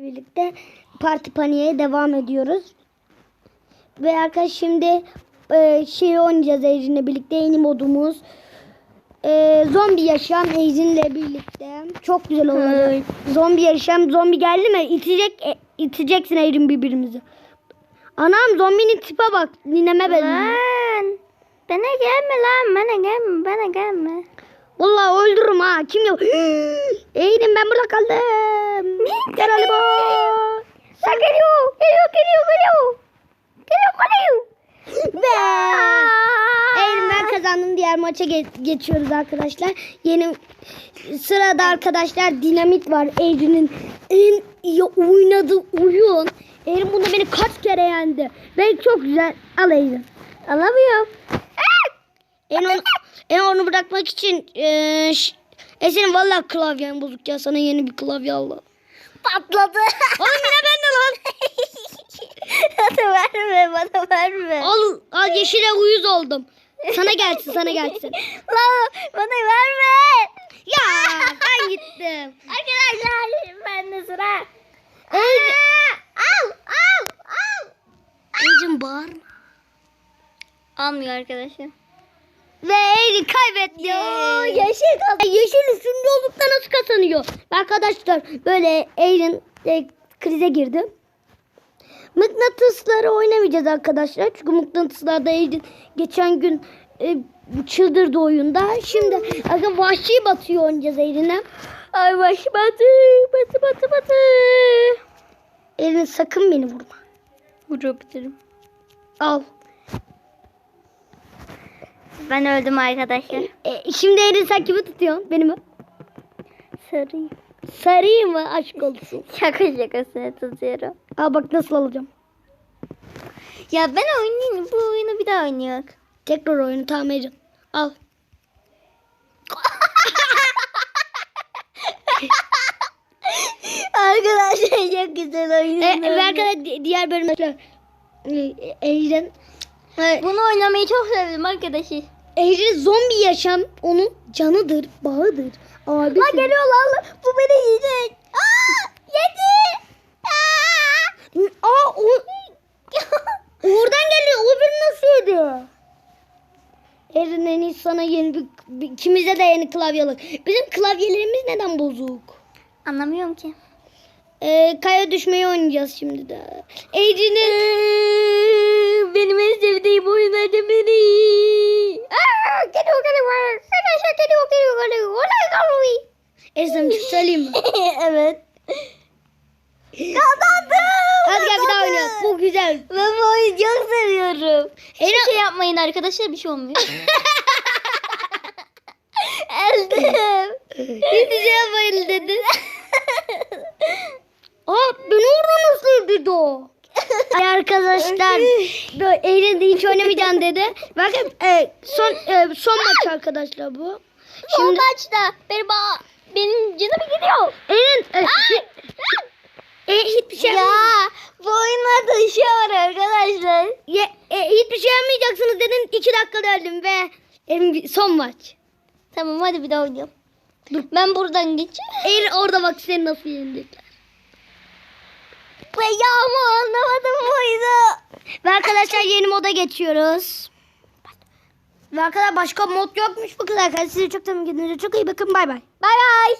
birlikte parti paniğe devam ediyoruz. Ve arkadaş şimdi e, şey oynayacağız Ejin'le birlikte yeni modumuz. E, zombi yaşam Ejin'le birlikte. Çok güzel olacak. Zombi yaşam. Zombi geldi mi? İtecek, e, iteceksin Ejin birbirimizi. Anam zombinin tipe bak. Nineme benziyor. Lan. Bana gelme lan. Bana gelme. Bana gelme. Vallahi öldürürüm ha. Kim yok? Ejin ben burada kaldım. Gel Ali bu. Sen geliyor. Geliyor geliyor geliyor. Geliyor geliyor. Ve Eylül ben kazandım. Diğer maça ge- geçiyoruz arkadaşlar. Yeni sırada arkadaşlar dinamit var. Eylül'ün en iyi oynadığı oyun. Eylül bunda beni kaç kere yendi. Ve çok güzel. Al Eylül. Alamıyorum. En onu, en onu bırakmak için e senin valla klavyen bozuk ya. Sana yeni bir klavye aldı. Patladı. Oğlum yine bende lan. bana verme bana verme. Al, al yeşile uyuz oldum. Sana gelsin sana gelsin. Lan bana verme. Ya ben gittim. Arkadaşlar ben de sıra. Eylül. Al al al. Eylül bağırma. Almıyor arkadaşlar. Ve Eylül kaybetti. Ya, yeşil kazandı. Yeşil üstünde olup da nasıl kazanıyor? Arkadaşlar böyle Eylül e, krize girdi. Mıknatısları oynamayacağız arkadaşlar. Çünkü mıknatıslarda Eylül geçen gün e, çıldırdı oyunda. Şimdi aga vahşi batıyor oynayacağız Eylül'e. Ay baş batı batı batı batı. Eylül sakın beni vurma. Vurabilirim. Al. Ben öldüm arkadaşlar. E, şimdi Eylül sen kimi tutuyorsun? Beni mi? Sarayım mı? Aşk olsun. Şaka şakasını tutuyorum. Al bak nasıl alacağım. Ya ben oynayayım. Bu oyunu bir daha oynayak. Tekrar oyunu tamam Ecin. Al. Arkadaşlar çok güzel oyun. E, ve arkadaşlar di- diğer bölümler e, Ecin e, Bunu oynamayı çok sevdim arkadaşlar. Ecin zombi yaşam onun canıdır, bağıdır. Abi. Lan geliyor lan. Bu beni yiyecek. Aa! Yedi. Aa! Aa o oradan geliyor. O beni nasıl yedi? Ecin en iyisi sana yeni bir, bir ikimize de yeni klavye alır. Bizim klavyelerimiz neden bozuk? Anlamıyorum ki. E, kaya düşmeyi oynayacağız şimdi de. Ejin'in Benim en sevdiğim oyunlardan biri. Şey söyleyeyim mi? evet. Kazandım. Hadi gel bir daha oynayalım. Bu güzel. Ben bu oyunu çok seviyorum. Hiçbir şey yapmayın arkadaşlar bir şey olmuyor. Öldüm. Hiçbir şey yapmayın dedi. Aa beni orada nasıl öldürdü o? Ay arkadaşlar de hiç oynamayacağım dedi. Bakın e, son e, son maç arkadaşlar bu. Şimdi Şimdi maçta benim, benim canım gidiyor. Eren e, e, hiçbir şey ya bu oyunlarda şey var arkadaşlar. Ya, e, hiçbir şey yapmayacaksınız dedin. iki dakikada öldüm ve son maç. Tamam hadi bir daha oynayalım. Ben buradan geçeceğim. Eren orada bak seni nasıl yenecekler. Ve ya ama anlamadım oyunu. Ve arkadaşlar yeni moda geçiyoruz. Ve arkadaşlar başka mod yokmuş bu kadar. Size çok tamam kendinize çok iyi bakın. Bay bay. Bay bay.